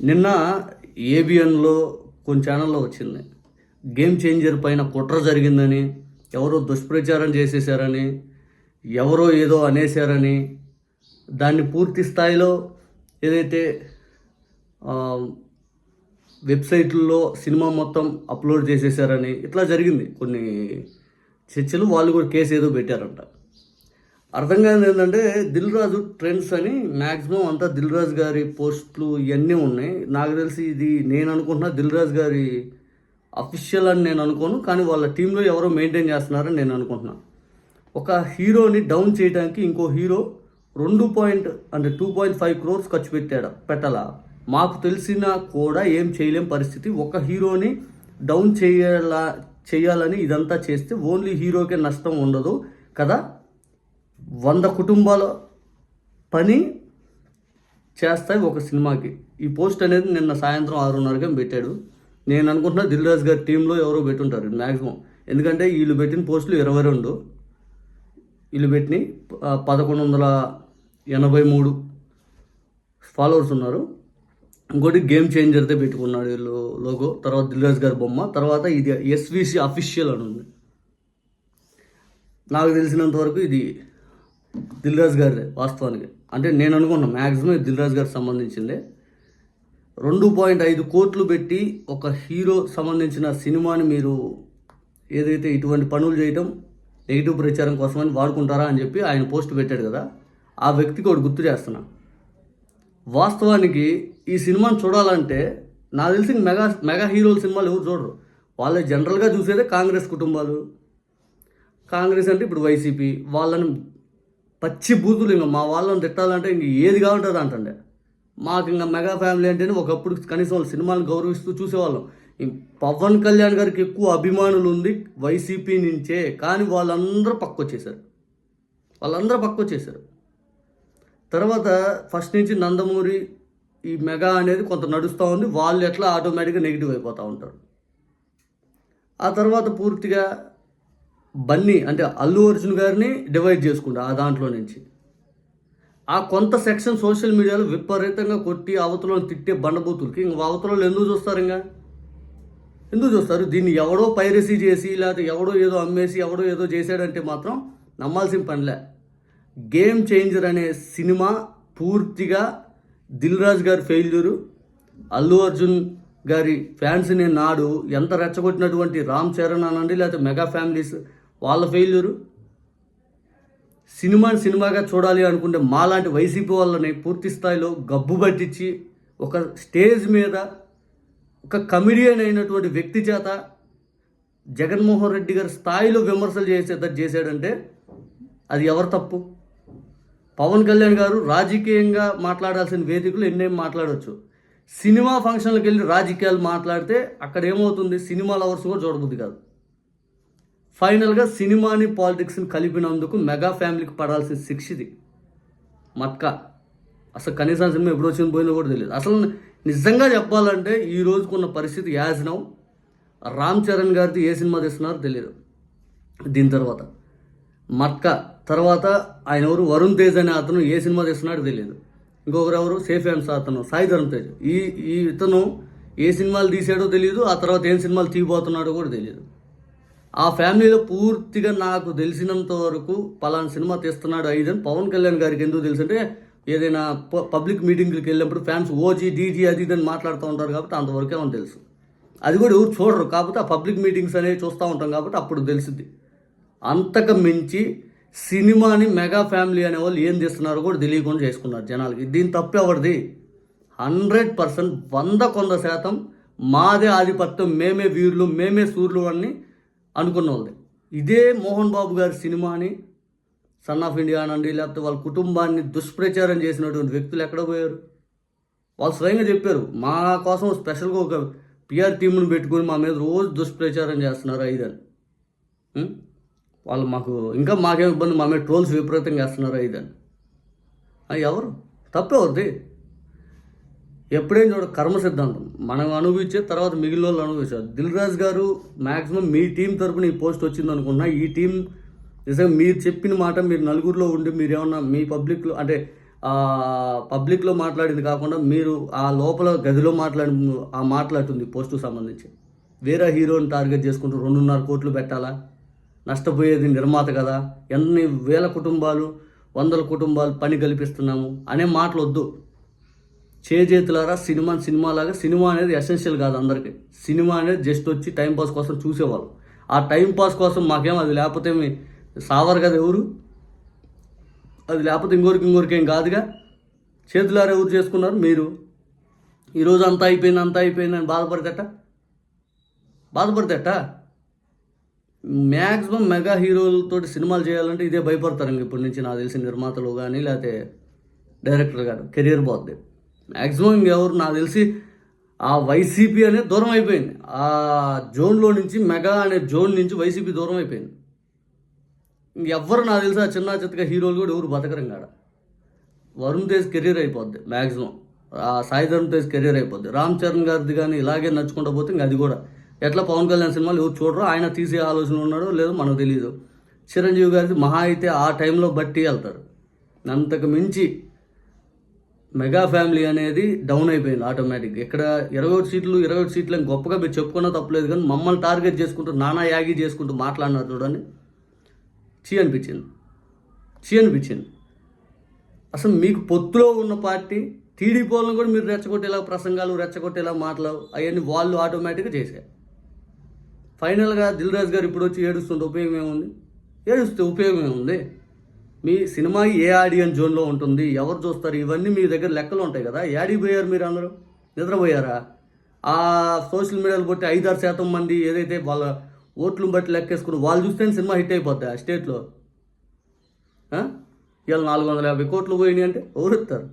నిన్న ఏబిఎన్లో కొన్ని ఛానల్లో వచ్చింది. గేమ్ చేంజర్ పైన కుట్ర జరిగిందని ఎవరో దుష్ప్రచారం చేసేసారని ఎవరో ఏదో అనేశారని దాన్ని పూర్తి స్థాయిలో ఏదైతే వెబ్సైట్లలో సినిమా మొత్తం అప్లోడ్ చేసేసారని ఇట్లా జరిగింది. కొన్ని చర్చలు వాళ్ళు కూడా కేసు ఏదో పెట్టారంట. అర్థం కాదు ఏంటంటే దిల్ రాజు ట్రెండ్స్ అని మ్యాక్సిమం అంతా దిల్ రాజు గారి పోస్టులు ఇవన్నీ ఉన్నాయి. నాకు తెలిసి ఇది నేను అనుకుంటున్నా దిల్ రాజు గారి అఫీషియల్ అని నేను అనుకోను కానీ వాళ్ళ టీంలో ఎవరో మెయింటైన్ చేస్తున్నారని నేను అనుకుంటున్నా. ఒక హీరోని డౌన్ చేయడానికి ఇంకో హీరో రెండు పాయింట్ అంటే టూ పాయింట్ ఫైవ్ క్రోర్స్ ఖర్చు పెట్టాడు పెట్టాలా? మాకు తెలిసినా కూడా ఏం చేయలేం పరిస్థితి. ఒక హీరోని డౌన్ చేయాల చేయాలని ఇదంతా చేస్తే ఓన్లీ హీరోకే నష్టం ఉండదు కదా? వంద కుటుంబాల పని చేస్తాయి ఒక సినిమాకి. ఈ పోస్ట్ అనేది నిన్న సాయంత్రం ఆరున్నరగా పెట్టాడు. నేను అనుకుంటున్నా దిల్ రాజు గారి టీంలో ఎవరో పెట్టుంటారు మ్యాక్సిమం ఎందుకంటే వీళ్ళు పెట్టిన పోస్టులు ఇరవై రెండు. వీళ్ళు పెట్టిన పదకొండు వందల ఎనభై మూడు ఫాలోవర్స్ ఉన్నారు. ఇంకోటి గేమ్ చేంజర్తో పెట్టుకున్నాడు వీళ్ళు లోగో తర్వాత దిల్రాజ్ గారి బొమ్మ తర్వాత ఇది ఎస్విసి అఫీషియల్ అని ఉంది. నాకు తెలిసినంత వరకు ఇది దిల్ రాజు గారిదే వాస్తవానికి. అంటే నేను అనుకున్నా మ్యాక్సిమం దిల్ రాజు గారికి సంబంధించిందే. రెండు పాయింట్ ఐదు కోట్లు పెట్టి ఒక హీరో సంబంధించిన సినిమాని మీరు ఏదైతే ఇటువంటి పనులు చేయటం నెగిటివ్ ప్రచారం కోసమని వాడుకుంటారా అని చెప్పి ఆయన పోస్ట్ పెట్టాడు కదా. ఆ వ్యక్తికి ఒకటి గుర్తు చేస్తున్నా. వాస్తవానికి ఈ సినిమాని చూడాలంటే నాకు తెలిసి మెగా మెగా హీరోల సినిమాలు ఎవరు చూడరు. వాళ్ళే జనరల్గా చూసేదే కాంగ్రెస్ కుటుంబాలు. కాంగ్రెస్ అంటే ఇప్పుడు వైసీపీ వాళ్ళని పచ్చి బూతులు ఇంకా మా వాళ్ళని తిట్టాలంటే ఇంక ఏది కావాలంటుంది అంటండి. మాకు ఇంకా మెగా ఫ్యామిలీ అంటేనే ఒకప్పుడు కనీసం వాళ్ళు సినిమాలను గౌరవిస్తూ చూసేవాళ్ళం. ఇంక పవన్ కళ్యాణ్ గారికి ఎక్కువ అభిమానులు ఉంది వైసీపీ నుంచే కానీ వాళ్ళందరూ పక్కొచ్చేసారు వాళ్ళందరూ పక్కొచ్చేసారు తర్వాత ఫస్ట్ నుంచి నందమూరి ఈ మెగా అనేది కొంత నడుస్తూ ఉంది. వాళ్ళు ఎట్లా ఆటోమేటిక్గా నెగిటివ్ అయిపోతూ ఉంటారు. ఆ తర్వాత పూర్తిగా బన్నీ అంటే అల్లు అర్జున్ గారిని డివైడ్ చేసుకుంటా ఆ దాంట్లో నుంచి. ఆ కొంత సెక్షన్ సోషల్ మీడియాలో విపరీతంగా కొట్టి అవతలను తిట్టే బండబూతులకి ఇంక అవతలలో ఎందుకు చూస్తారు ఇంకా? ఎందుకు చూస్తారు? దీన్ని ఎవడో పైరసీ చేసి లేకపోతే ఎవడో ఏదో అమ్మేసి ఎవడో ఏదో చేశాడంటే మాత్రం నమ్మాల్సిన పనిలే. గేమ్ చేంజర్ అనే సినిమా పూర్తిగా దిల్ రాజు గారి ఫెయిల్యూరు అల్లు అర్జున్ గారి ఫ్యాన్స్ని నాడు ఎంత రెచ్చగొట్టినటువంటి రామ్ చరణ్ అనండి లేకపోతే మెగా ఫ్యామిలీస్ వాళ్ళ ఫెయిల్యూరు సినిమాని సినిమాగా చూడాలి అనుకుంటే మాలాంటి వైసీపీ వాళ్ళని పూర్తి స్థాయిలో గబ్బు పట్టించి ఒక స్టేజ్ మీద ఒక కమిడియన్ అయినటువంటి వ్యక్తి చేత జగన్మోహన్ రెడ్డి గారి స్థాయిలో విమర్శలు చేసేటట్టు చేశాడంటే అది ఎవరు తప్పు? పవన్ కళ్యాణ్ గారు రాజకీయంగా మాట్లాడాల్సిన వేదికలు ఎన్నేం మాట్లాడవచ్చు సినిమా ఫంక్షన్లకు వెళ్ళి రాజకీయాలు మాట్లాడితే అక్కడ ఏమవుతుంది? సినిమా లవర్స్ కూడా చూడబుద్ది కాదు. ఫైనల్గా సినిమాని పాలిటిక్స్ని కలిపినందుకు మెగా ఫ్యామిలీకి పడాల్సిన శిక్ష ఇది. మట్కా అసలు కనీసం సినిమా ఎప్పుడు వచ్చింది పోయిందో కూడా తెలియదు. అసలు నిజంగా చెప్పాలంటే ఈ రోజుకున్న పరిస్థితి యాజనం రామ్ చరణ్ గారిది ఏ సినిమా తీస్తున్నారో తెలియదు. దీని తర్వాత. మట్కా తర్వాత ఆయన ఎవరు? వరుణ్ తేజ్ అనే అతను ఏ సినిమా తీస్తున్నాడో తెలియదు. ఇంకొకరు ఎవరు? సేఫ్ హ్యాండ్స్ అతను సాయి ధరమ్ తేజ్. ఈ ఈ ఇతను ఏ సినిమాలు తీసాడో తెలియదు ఆ తర్వాత ఏం సినిమాలు తీయబోతున్నాడో కూడా తెలియదు. ఆ ఫ్యామిలీలో పూర్తిగా నాకు తెలిసినంత వరకు పలానా సినిమా తీస్తున్నాడు ఐదని పవన్ కళ్యాణ్ గారికి ఎందుకు తెలుసు అంటే ఏదైనా ప- పబ్లిక్ మీటింగ్లకు వెళ్ళినప్పుడు ఫ్యాన్స్ ఓజీ డీజీ అది ఇది అని మాట్లాడుతూ ఉంటారు కాబట్టి అంతవరకే మనకు తెలుసు. అది కూడా ఎవరు చూడరు. కాకపోతే ఆ పబ్లిక్ మీటింగ్స్ అనేవి చూస్తూ ఉంటాం కాబట్టి అప్పుడు తెలిసింది అంతకు మించి సినిమాని మెగా ఫ్యామిలీ అనే వాళ్ళు ఏం చేస్తున్నారో కూడా తెలియకుండా చేసుకున్నారు జనాలకి. దీని తప్పు ఎవరిది? హండ్రెడ్ పర్సెంట్ వంద కొంద శాతం మాదే ఆధిపత్యం. మేమే వీరులు మేమే సూర్యులు అని అనుకున్న వాళ్ళది ఇదే మోహన్ బాబు గారి సినిమాని సన్ ఆఫ్ ఇండియా అనండి లేకపోతే వాళ్ళ కుటుంబాన్ని దుష్ప్రచారం చేసినటువంటి వ్యక్తులు ఎక్కడ పోయారు? వాళ్ళు స్వయంగా చెప్పారు మా కోసం స్పెషల్గా ఒక పిఆర్ టీంను పెట్టుకుని మా మీద రోజు దుష్ప్రచారం చేస్తున్నారు ఐదని వాళ్ళు మాకు ఇంకా మాకేం ఇబ్బంది మా మీద ట్రోల్స్ విపరీతంగా చేస్తున్నారు ఐదని ఎవరు? తప్పెవరిది ఎప్పుడైనా చూడ కర్మ సిద్ధాంతం. మనం అనుభవించే తర్వాత మిగిలిన వాళ్ళు అనుభవించారు దిల్ రాజు గారు మ్యాక్సిమం మీ టీం తరపున ఈ పోస్ట్ వచ్చింది అనుకున్నా ఈ టీం నిజంగా మీరు చెప్పిన మాట మీరు నలుగురిలో ఉండి మీరు ఏమన్నా మీ పబ్లిక్లో అంటే పబ్లిక్లో మాట్లాడింది కాకుండా మీరు ఆ లోపల గదిలో మాట్లాడి ఆ మాట్లాడుతుంది పోస్టుకు సంబంధించి. వేరే హీరోని టార్గెట్ చేసుకుంటూ రెండున్నర కోట్లు పెట్టాలా? నష్టపోయేది నిర్మాత కదా. ఎన్ని వేల కుటుంబాలు వందల కుటుంబాలు పని కల్పిస్తున్నాము అనే మాటలు వద్దు. చేజేతులారా సినిమా సినిమాలాగా సినిమా అనేది ఎసెన్షియల్ కాదు అందరికీ. సినిమా అనేది జస్ట్ వచ్చి టైంపాస్ కోసం చూసేవాళ్ళు. ఆ టైంపాస్ కోసం మాకేం అది లేకపోతే మీ సావరు కదా ఎవరు? అది లేకపోతే ఇంకోరికి ఇంకోరికి ఏం కాదుగా? చేతులారా ఎవరు చేసుకున్నారు? మీరు. ఈరోజు అంతా అయిపోయింది అంతా అయిపోయింది అని బాధపడతట? బాధపడతట? మ్యాక్సిమం మెగా హీరోలతో సినిమాలు చేయాలంటే ఇదే భయపడతారు ఇంక ఇప్పటి నుంచి నాకు తెలిసిన నిర్మాతలు కానీ లేకపోతే డైరెక్టర్ గారు కెరియర్ పోద్ది. మ్యాక్సిమం ఇంకెవరు నాకు తెలిసి ఆ వైసీపీ అనేది దూరం అయిపోయింది. ఆ జోన్లో నుంచి మెగా అనే జోన్ నుంచి వైసీపీ దూరం అయిపోయింది. ఇంకెవ్వరు నాకు తెలిసి ఆ చిన్న చిత్తగా హీరోలు కూడా ఎవరు బతకరం కాడ వరుణ్ తేజ్ కెరీర్ అయిపోద్ది మ్యాక్సిమం ఆ సాయి ధరమ్ తేజ్ కెరీర్ అయిపోద్ది. రామ్ చరణ్ గారిది కానీ ఇలాగే నడుచుకుంటూ పోతే ఇంక అది కూడా. ఎట్లా పవన్ కళ్యాణ్ సినిమాలు ఎవరు చూడరు ఆయన తీసే ఆలోచన ఉన్నాడో లేదో మనకు తెలియదు చిరంజీవి గారిది మహా అయితే ఆ టైంలో బట్టి వెళ్తారు. అంతకు మించి మెగా ఫ్యామిలీ అనేది డౌన్ అయిపోయింది ఆటోమేటిక్ ఇక్కడ ఇరవై ఒకటి సీట్లు ఇరవై ఒకటి సీట్లు అని గొప్పగా మీరు చెప్పుకున్నా తప్పలేదు కానీ మమ్మల్ని టార్గెట్ చేసుకుంటూ నానా యాగి చేసుకుంటూ మాట్లాడినారు చూడండి. చీ అనిపించింది. చీ అనిపించింది. అసలు మీకు పొత్తులో ఉన్న పార్టీ టీడీపీలను కూడా మీరు రెచ్చగొట్టేలా ప్రసంగాలు రెచ్చగొట్టేలా మాటలు అవన్నీ వాళ్ళు ఆటోమేటిక్గా చేశారు. ఫైనల్గా దిల్ రాజు గారు ఇప్పుడు వచ్చి ఏడుస్తుంటే ఉపయోగం ఏముంది? ఏడుస్తే ఉపయోగం ఏముంది? మీ సినిమా ఏ ఆడియన్స్ జోన్లో ఉంటుంది ఎవరు చూస్తారు? ఇవన్నీ మీ దగ్గర లెక్కలు ఉంటాయి కదా. యాడికి పోయారు మీరు అందరూ? నిద్రపోయారా? ఆ సోషల్ మీడియాలో బట్టి ఐదారు శాతం మంది ఏదైతే వాళ్ళ ఓట్లను బట్టి లెక్కేసుకుని వాళ్ళు చూస్తే సినిమా హిట్ అయిపోద్ది ఆ? స్టేట్లో ఇవాళ నాలుగు వందల యాభై కోట్లు పోయినాయి అంటే ఎవరు ఇస్తారు